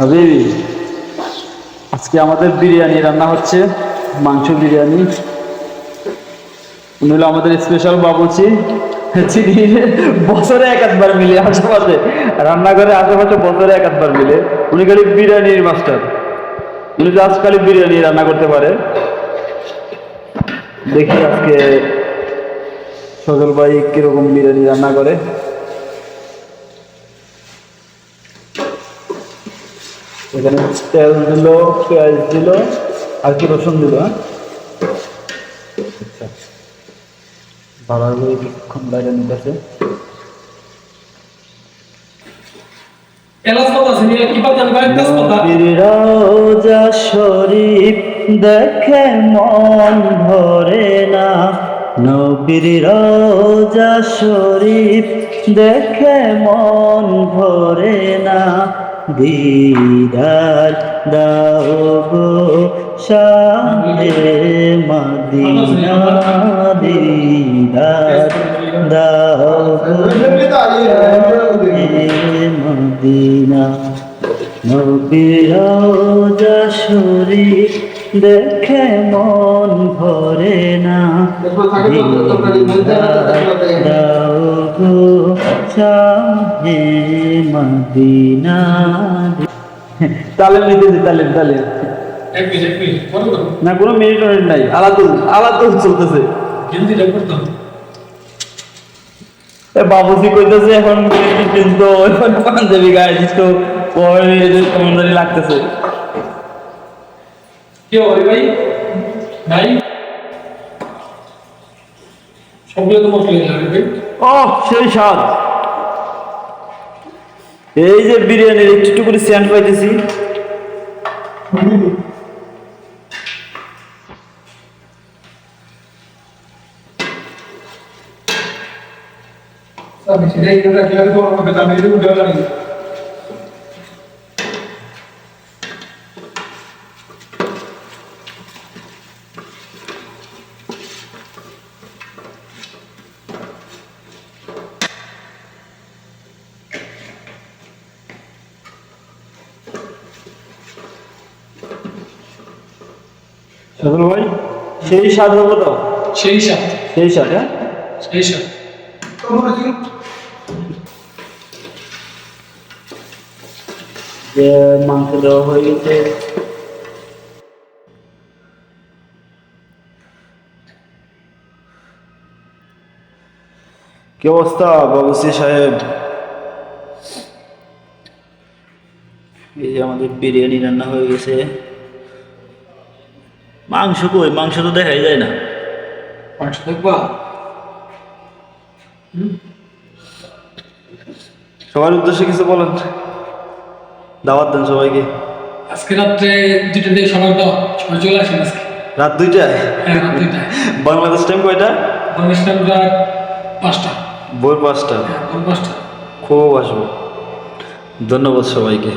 হাবিবি আজকে আমাদের বিরিয়ানি, রান্না হচ্ছে মাংস বিরিয়ানি। উনি হলো আমাদের স্পেশাল বাবুচি চিনি বছরে এক আধবার মিলে আশেপাশে রান্না রান্নাঘরে আশেপাশে বছরে এক আধবার মিলে। উনি খালি বিরিয়ানির মাস্টার উনি তো খালি বিরিয়ানি রান্না করতে পারে। দেখি আজকে সজল ভাই কীরকম বিরিয়ানি রান্না করে। এখানে তেল দিল পেঁয়াজ দিল আর কি রসুন দিল হ্যাঁ? আচ্ছা। ভালোভাবে কিছুক্ষণ বাইরে পাতা আছে রোজা শরীফ দেখে মন ভরে না। নবীর রোজা শরীফ দেখে মন ভরে না। দিদার দাও গো শাহে মদিনা দিদার দাও মদিনা। নবীর শরীর দেখে মন ভরে না। দাও গো শাহে মদিনা তালেম নিতেছি তালেম তালেম। এক মিনিট এক মিনিট বন্ধ করো না কোনো মিনিট মিনিট নাই। আলাদুল আলাদুল চলতেছে। জলদি রেক করতাম এ বাবুজি কইতেছে এখন কিন্তু এখন পাঞ্জাবি গায়ে তো পরে কেমন জানি লাগতেছে। কি হবে ভাই? নাই? সবগুলো তো মশলা ও সেই স্বাদ। এই যে বিরিয়ানির একটু করে স্যান্ড পাইতেছি। আমি সেটাই এটা কি হবে তোমার মধ্যে আমি এটা উঠে সজল ভাই সেই স্বাদ হব তো? সেই সেই স্বাদ হ্যাঁ? সেই যে মাংস দেওয়া হয়ে গেছে। কি অবস্থা বাবুসি সাহেব? এই যে আমাদের বিরিয়ানি রান্না হয়ে গেছে। মাংস কই? মাংস তো দেখাই যায় না। মাংস দেখবা? সবার উদ্দেশ্যে কিছু বলেন। দাওয়াত দেন সবাইকে। আজকে রাত্রে দুইটা দিয়ে সবার দাও সবাই চলে আসেন আজকে? রাত দুইটায়? হ্যাঁ বাংলাদেশ টাইম কয়টা? অনুষ্ঠান রাত পাঁচটা। ভোর পাঁচটা। হ্যাঁ ভোর পাঁচটা। খুব আসব। ধন্যবাদ সবাইকে।